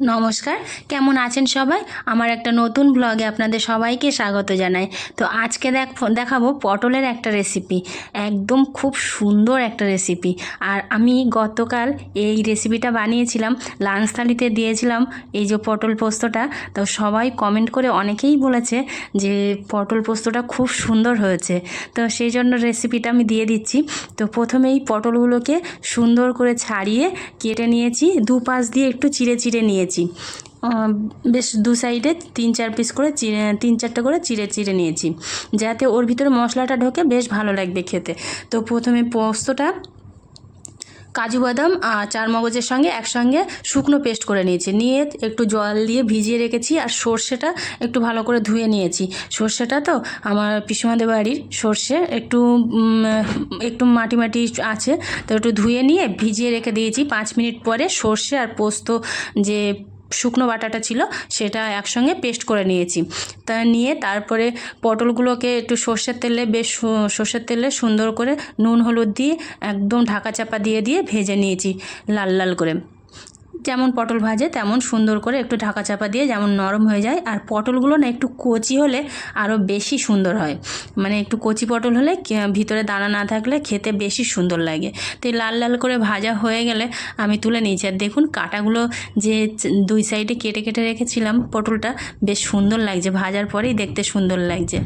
নমস্কার, কেমন আছেন সবাই? আমার একটা নতুন ব্লগে আপনাদের সবাইকে স্বাগত জানাই। তো আজকে দেখ, দেখাবো পটলের একটা রেসিপি একদম খুব সুন্দর একটা রেসিপি আর আমি গতকাল এই রেসিপিটা বানিয়েছিলাম লাঞ্চ থালিতে দিয়েছিলাম এই যে পটল পোস্তটা। তো সবাই কমেন্ট করে অনেকেই বলেছে যে পটল পোস্তটা খুব সুন্দর হয়েছে। তো সেই জন্য রেসিপিটা আমি দিয়ে দিচ্ছি। তো প্রথমেই পটলগুলোকে সুন্দর করে ছাড়িয়ে কেটে নিয়েছি। দুপাশ দিয়ে একটু চিড়ে চিড়ে নিয়েছি। আহ, বেশ দু সাইডে তিন চার পিস করে চিড়ে তিন চারটে করে চিড়ে চিড়ে নিয়েছি। যাতে ওর ভিতরে মশলাটা ঢোকে বেশ ভালো লাগবে খেতে। তো প্রথমে পোস্তটা কাজু বাদাম আর চার মগজের সঙ্গে একসঙ্গে শুকনো পেস্ট করে নিয়েছি। নিয়ে একটু জল দিয়ে ভিজিয়ে রেখেছি আর সর্ষেটা একটু ভালো করে ধুয়ে নিয়েছি। সর্ষেটা তো আমার পিসুমাদের বাড়ির সর্ষে, একটু একটু মাটি মাটি আছে। তো একটু ধুয়ে নিয়ে ভিজিয়ে রেখে দিয়েছি। পাঁচ মিনিট পরে সর্ষে আর পোস্ত যে শুকনো বাটাটা ছিল, সেটা একসঙ্গে পেস্ট করে নিয়েছি। তা নিয়ে তারপরে পটলগুলোকে একটু সর্ষের তেলে বেশ সর্ষের তেলে সুন্দর করে নুন, হলুদ দিয়ে একদম ঢাকা চাপা দিয়ে দিয়ে ভেজে নিয়েছি লাল লাল করে। যেমন পটল ভাজে, তেমন সুন্দর করে একটু ঢাকা চাপা দিয়ে যেমন নরম হয়ে যায়। আর পটলগুলো না একটু কচি হলে আরও বেশি সুন্দর হয়। মানে একটু কচি পটল হলে ভিতরে দানা না থাকলে খেতে বেশি সুন্দর লাগে। তো লাল লাল করে ভাজা হয়ে গেলে আমি তুলে নিয়েছি। আর দেখুন কাটাগুলো যে দুই সাইডে কেটে কেটে রেখেছিলাম পটলটা, বেশ সুন্দর লাগছে। ভাজার পরেই দেখতে সুন্দর লাগছে।